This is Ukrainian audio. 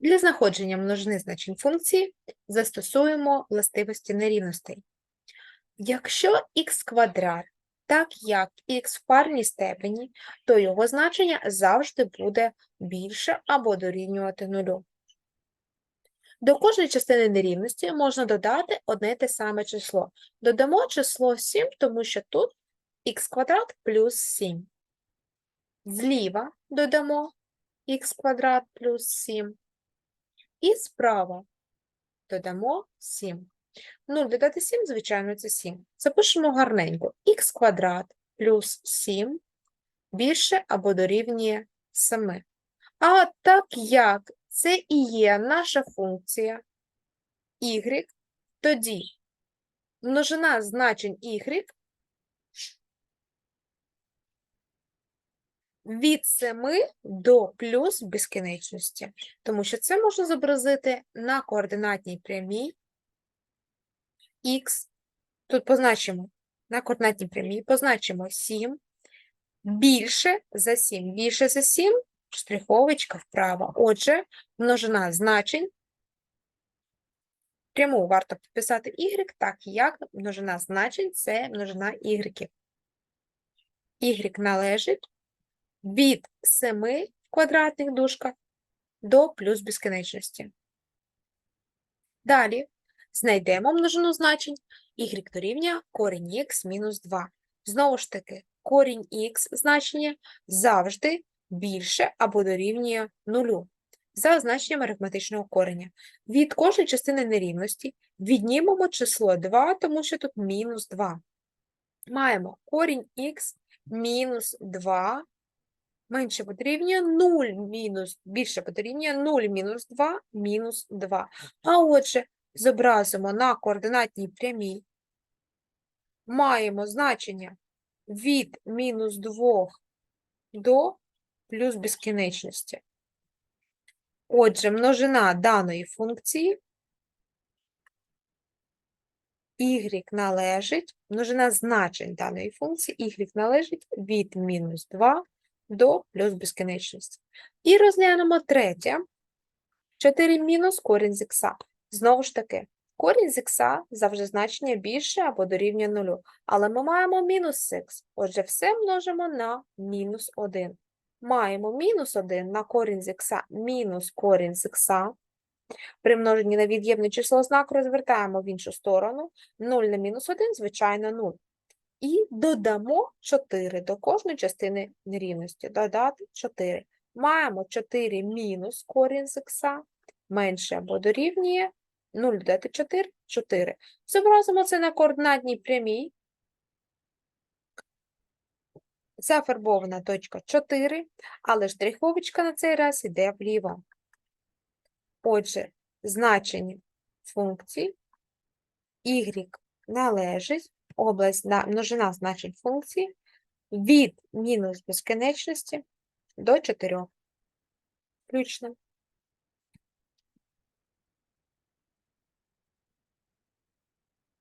Для знаходження множини значень функції застосуємо властивості нерівностей. Якщо х квадрат так як х в парній степені, то його значення завжди буде більше або дорівнювати нулю. До кожної частини нерівності можна додати одне те саме число. Додамо число 7, тому що тут х квадрат плюс 7. Зліва додамо х квадрат плюс 7. І справа додамо 7. 0 додати 7, звичайно, це 7. Запишемо гарненько. х квадрат плюс 7 більше або дорівнює 7. А так як це і є наша функція y, тоді множина значень y від 7 до плюс безкінечності, тому що це можна зобразити на координатній прямій х, тут позначимо на координатній прямій, позначимо 7 більше за 7. Більше за 7 штриховочка вправо. Отже, множина значень. Пряму варто підписати y, так як множина значень це множина y. y належить від 7 в квадратних дужках до плюс безкінечності. Далі знайдемо множину значень y дорівнює корінь х мінус 2. Знову ж таки, корінь х значення завжди більше або дорівнює нулю за значенням арифметичного кореня. Від кожної частини нерівності віднімемо число 2, тому що тут мінус 2. Маємо корінь х мінус 2 менше потрібнює 0 мінус, більше потрібнює 0 мінус 2 мінус 2. А отже, зобразимо на координатній прямій, маємо значення від мінус 2 до плюс безкінечності. Отже, множина даної функції y належить, множина значень даної функції y належить від мінус 2 до плюс безкінечності. І розглянемо третє. 4 мінус корінь з х. Знову ж таки, корінь з х завжди значення більше або дорівнює нулю. Але ми маємо мінус х. Отже, все множимо на мінус 1. Маємо мінус 1 на корінь з х мінус корінь з х. При множенні на від'ємне число знак розвертаємо в іншу сторону. 0 на мінус 1, звичайно, 0. І додамо 4 до кожної частини нерівності. Додати 4. Маємо 4 мінус корінь з х, менше або дорівнює 0 додати 4 – 4. Зобразимо це на координатній прямій. Зафарбована точка 4, але штриховочка на цей раз йде вліво. Отже, значення функції y належить область на множина значень функції від мінус безкінечності до 4. Включно.